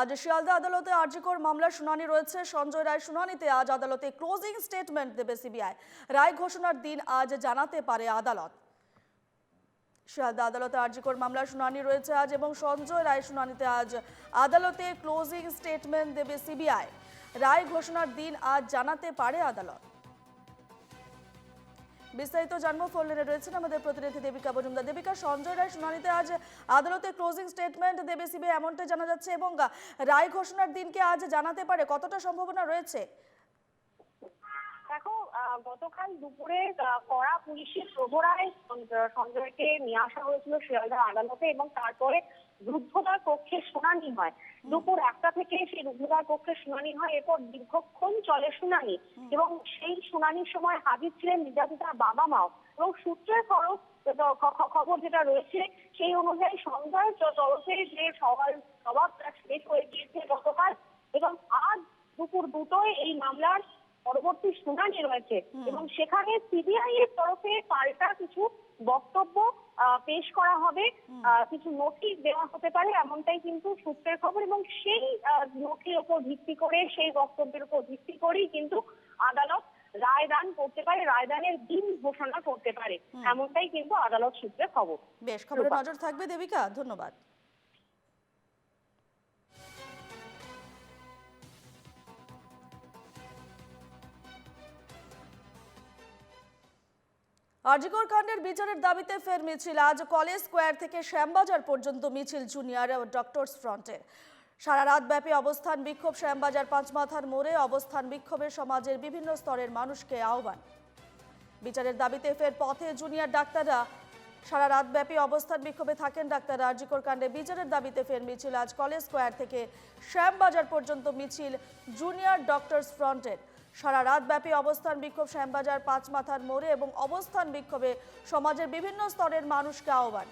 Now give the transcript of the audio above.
আজ শিয়ালদা আদালতে আরজিকর মামলার শুনানি রয়েছে। সঞ্জয় রায় শুনানিতে আজ আদালতে ক্লোজিং স্টেটমেন্ট দেবে সিবিআই রায় ঘোষণার দিন আজ জানাতে পারে আদালত। শিয়ালদা আদালতে আরজিকর মামলার শুনানি রয়েছে আজ এবং সঞ্জয় রায় শুনানিতে আজ আদালতে ক্লোজিং স্টেটমেন্ট দেবে সিবিআই রায় ঘোষণার দিন আজ জানাতে পারে আদালত। বিস্তারিত জানব। ফোন লাইনে রয়েছেন আমাদের প্রতিনিধি দেবিকা মজুমদার। দেবিকা, সঞ্জয় রায় শুনানিতে আজ আদালতে ক্লোজিং স্টেটমেন্ট দেবে সিবিআই এমনটা জানা যাচ্ছে এবং রায় ঘোষণার দিনকে আজ জানাতে পারে কতটা সম্ভাবনা রয়েছে? দেখো গতকাল দুপুরে কড়া পুলিশের প্রহরায় সঞ্জয়কে নিয়ে আসা হয়েছিল শিয়ালদা আদালতে এবং তারপরে রুদ্ধদার পক্ষে শুনানি হয়। দুপুর একটা থেকে সেই রুদ্ধদার পক্ষে শুনানি হয় এরপর দীর্ঘক্ষণ চলে শুনানি এবং সেই শুনানির সময় হাজির ছিলেন নির্যাতিতার বাবা মাও এবং সূত্রের খরচ খবর যেটা রয়েছে সেই অনুযায়ী সঞ্জয় তরফে যে সবার সবাবটা শেষ হয়ে গিয়েছে গতকাল এবং আজ দুপুর দুটোয় এই মামলার পরবর্তী শুনানি রয়েছে। এবং সেখানে সিবিআই এর তরফে পাল্টা কিছু বক্তব্য পেশ করা হবে। কিছু নোটিশ দেওয়া হতে পারে এমনটাই কিন্তু সূত্রের খবর। এবং সেই আহ, নথির উপর ভিত্তি করে সেই বক্তব্যের উপর ভিত্তি করেই কিন্তু আদালত রায়দান করতে পারে রায়দানের দিন ঘোষণা করতে পারে। এমনটাই কিন্তু আদালত সূত্রে খবর। বেশ খবরে নজর থাকবে দেবিকা। ধন্যবাদ। আরজিকর কাণ্ডের বিচারের দাবিতে ফের মিছিল। আজ কলেজ স্কোয়ার থেকে শ্যামবাজার পর্যন্ত মিছিল জুনিয়র ডক্টরস ফ্রন্টের সারা রাত ব্যাপী অবস্থান বিক্ষোভ, শ্যামবাজার পাঁচমাথার মোড়ে অবস্থান বিক্ষোভে সমাজের বিভিন্ন স্তরের মানুষকে আহ্বান। বিচারের দাবিতে ফের পথে জুনিয়র ডাক্তাররা। সারা রাত ব্যাপী অবস্থান বিক্ষোভে থাকেন ডাক্তার আরজিকর কাণ্ডে বিচারের দাবিতে ফের মিছিল। আজ কলেজ স্কোয়ার থেকে শ্যামবাজার পর্যন্ত মিছিল জুনিয়র ডক্টরস ফ্রন্টের। সারা রাতব্যাপী অবস্থান বিক্ষোভ শ্যামবাজার পাঁচ মাথার মোড়ে এবং অবস্থান বিক্ষোভে সমাজের বিভিন্ন স্তরের মানুষকে আহ্বান।